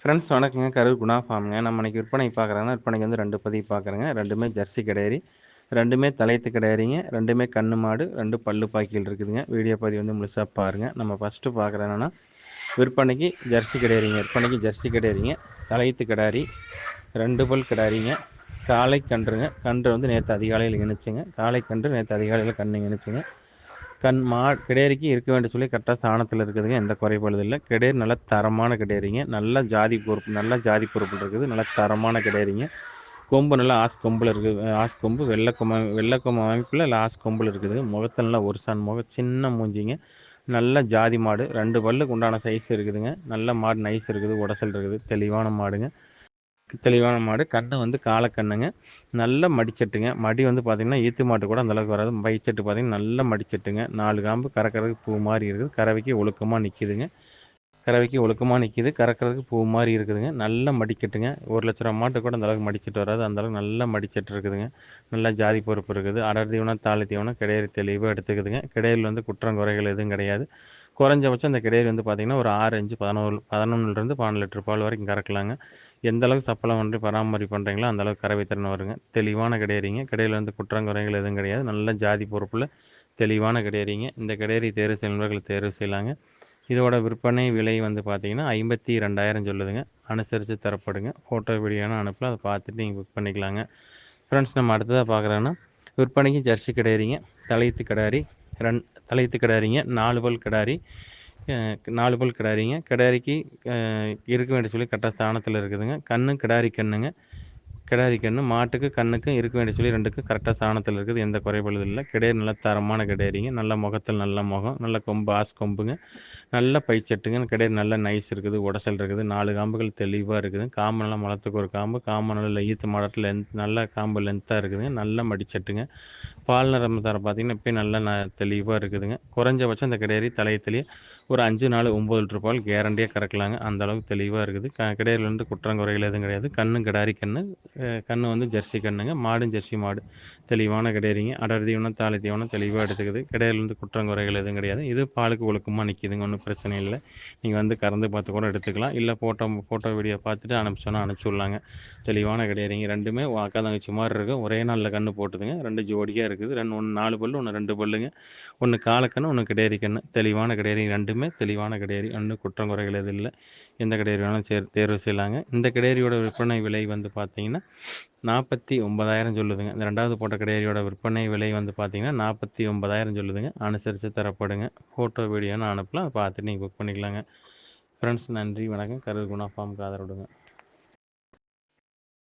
Friends வணக்கங்க. கரூர் குணா ஃபார்முங்க. நம்ம இன்னைக்கு விற்பனை பார்க்குறாங்கன்னா விற்பனைக்கு வந்து ரெண்டு பதிவு பார்க்குறேங்க. ரெண்டுமே ஜெர்சி கிடையாது ரெண்டுமே தலையத்து கிடையாதுங்க ரெண்டுமே கண்ணு மாடு ரெண்டு பல்லு பாக்கிகள் இருக்குதுங்க. வீடியோ பதிவு வந்து முழுசாக பாருங்கள் நம்ம ஃபஸ்ட்டு பார்க்குறேன்னா விற்பனைக்கு ஜெர்சி கிடையாதுங்க விற்பனைக்கு ஜெர்சி கிடையாதுங்க தலையத்து கிடாரி ரெண்டு பல் கிடாரிங்க காலை கன்றுங்க. கன்று வந்து நேற்று அதிகாலையில் இணைச்சிங்க. காலை கன்று நேற்று அதிகாலையில் கண்ணு இணைச்சிங்க. கண் மா கிடேரிக்கு இருக்க வேண்டிய சொல்லி கரெக்டாக சாணத்தில் இருக்குதுங்க. எந்த குறைபாடு இல்லை. கிடேரி நல்ல தரமான கிடேரிங்க நல்ல ஜாதி பொறுப்பு நல்ல ஜாதி பொறுப்பு இருக்குது. நல்ல தரமான கிடேரிங்க கொம்பு நல்லா ஆஸ் கொம்பில் இருக்குது ஆஸ் கொம்பு வெள்ளை வெள்ளக்கொம்பு வெள்ளை கொம்பு அமைப்பில் இல்லை ஆஸ் கொம்பில் இருக்குது. முகத்தில் நல்லா ஒரு சான் முகம் சின்ன மூஞ்சிங்க. நல்ல ஜாதி மாடு. ரெண்டு பல்லுக்கு உண்டான சைஸ் இருக்குதுங்க. நல்ல மாடு நைஸ் இருக்குது. உடசல் இருக்குது. தெளிவான மாடுங்க. தெளிவான மாடு. கண்ணு வந்து காலக்கண்ணுங்க நல்ல மடிச்சட்டுங்க. மடி வந்து பார்த்திங்கன்னா ஈத்து மாட்டு கூட அந்தளவுக்கு வராது. பைச்சட்டு பார்த்திங்கன்னா நல்ல மடிச்சட்டுங்க. நாலு காம்பு கறக்கிறதுக்கு பூ மாதிரி இருக்குது. கறவைக்கு ஒழுக்கமாக நிற்கிதுங்க கறவைக்கு ஒழுக்கமாக நிற்கிது கறக்கிறதுக்கு பூ மாதிரி இருக்குதுங்க. நல்ல மடிக்கட்டுங்க. ஒரு லட்ச ரூபா மாட்டு கூட அந்தளவுக்கு மடிச்சிட்டு வராது. அந்தளவுக்கு நல்ல மடிச்சிட்டு இருக்குதுங்க. நல்லா ஜாதி பொறுப்பு இருக்குது. அடர் தீவனம் தாலி தீவனம் கிடையாது தெளிவாக எடுத்துக்குதுங்க. கிடையில் வந்து குற்றம் குறைகள் எதுவும் கிடையாது. குறைஞ்சபட்சம் அந்த கிடையாது வந்து பார்த்திங்கன்னா ஒரு ஆறு அஞ்சு பதினோரு பதினொன்றுலேருந்து பன்னெண்டு லிட்டர் பால் வரைக்கும் கறக்கலாங்க. எந்த அளவுக்கு சப்பளம் வந்து பராமரி பண்ணுறீங்களோ அந்த அளவுக்கு கறவை திறன் வருங்க. தெளிவான கிடையாதுங்க கிடையில வந்து குற்றங்குறைகள் எதுவும் கிடையாது. நல்ல ஜாதி பொறுப்பில் தெளிவான கிடையாதுங்க இந்த கிடையறி தேர்வு செய்யறவர்கள் தேர்வு செய்யலாங்க. இதோட விற்பனை விலை வந்து பார்த்தீங்கன்னா ஐம்பத்தி ரெண்டாயிரம் சொல்லுதுங்க. அனுசரித்து தரப்படுங்க. ஃபோட்டோ வீடியோனா அனுப்பலாம். அதை பார்த்துட்டு நீங்கள் புக் பண்ணிக்கலாங்க. ஃப்ரெண்ட்ஸ் நம்ம அடுத்ததாக பார்க்குறோன்னா விற்பனைக்கு ஜெர்சி கிடையாதுங்க தலையத்து கிடாரி. ரெண் தலையத்து கிடாரிங்க நாலு பல் கிடாரி நாலு பல் கிடாரிங்க கிடாரிக்கு இருக்க வேண்டிய சொல்லி கரெக்டாக ஸ்தானத்தில் இருக்குதுங்க. கண்ணு கிடாரி கண்ணுங்க. கிடாரி கண்ணு மாட்டுக்கு கண்ணுக்கும் இருக்க வேண்டிய சொல்லி ரெண்டுக்கும் கரெக்டாக ஸ்தானத்தில் இருக்குது. எந்த குறைபாடு இல்லை. கிடையாது நல்ல தரமான கிடையாதுங்க நல்ல முகத்தில் நல்ல முகம். நல்ல கொம்பு ஆஸ் கொம்புங்க. நல்ல பைச்சட்டுங்க கிடையாது நல்ல நைஸ் இருக்குது உடசல் இருக்குது. நாலு காம்புகள் தெளிவாக இருக்குது. காம்பு நல்லா மலத்துக்கு ஒரு காம்பு. காம்பு நல்ல ஈத்து மாடத்தில் லென்த் நல்ல காம்பு லென்த்தாக இருக்குதுங்க. நல்ல மடிச்சட்டுங்க. பால் நிறம் தரம் பார்த்திங்கன்னா இப்போ நல்லா ந தெளிவாக இருக்குதுங்க. குறைஞ்சபட்சம் இந்த கிடையாது தலையத்துலேயே ஒரு அஞ்சு நாள் ஒம்பது லிட்டர் பால் கேரண்டியாக கறக்கலாங்க. அந்த அளவுக்கு தெளிவாக இருக்குது. க கிடையிலேருந்து குற்றங்குறைகள் எதுவும் கிடையாது. கண்ணும் கிடாரி கண்ணு கண்ணு வந்து ஜெர்சி கண்ணுங்க. மாடும் ஜெர்சி மாடு. தெளிவான கிடையாதுங்க அடர் தீவனம் தாலி தீவனம் தெளிவாக எடுத்துக்குது. கிடையிலேருந்து குற்றங்குறைகள் எதுவும் கிடையாது. இது பாலுக்கு ஒழுக்கமாக நிற்கிதுங்க ஒன்றும் பிரச்சனை இல்லை. நீங்கள் வந்து கறந்து பார்த்து கூட எடுத்துக்கலாம். இல்லை ஃபோட்டோ ஃபோட்டோ வீடியோ பார்த்துட்டு அனுப்பிச்சோன்னா அனுப்பிச்சி விட்லாங்க. தெளிவான கிடையாதுங்க ரெண்டுமே அக்கா தங்கச்சி மாதிரி இருக்கும். ஒரே நாளில் கன்று போட்டுதுங்க. ரெண்டு ஜோடியாக இருக்குது இருக்குது. ரெண்டு ஒன்று நாலு பல்லு ஒன்று ரெண்டு பல்லுங்க. ஒன்று காலக்கண்ணு ஒன்று கிடையாது கண்ணு. தெளிவான கிடையாது ரெண்டுமே தெளிவான கிடையாது ஒன்றும் குற்றம் குறைகள் எதுவும் இல்லை. எந்த கிடையாது வேணாலும் சேர் தேர்வு செய்யலாங்க. இந்த கிடையாரியோட விற்பனை விலை வந்து பார்த்தீங்கன்னா நாற்பத்தி ஒன்பதாயிரம் சொல்லுதுங்க. இந்த ரெண்டாவது போட்ட கிடையாரியோட விற்பனை விலை வந்து பார்த்தீங்கன்னா நாற்பத்தி ஒன்பதாயிரம் சொல்லுதுங்க. அனுசரித்து தரப்படுங்க. ஃபோட்டோ வீடியோன்னு அனுப்பலாம். பார்த்துட்டு நீங்கள் புக் பண்ணிக்கலாங்க. ஃப்ரெண்ட்ஸ் நன்றி வணக்கம். கருகுணா ஃபார்முக்கு ஆதரவுடுங்க.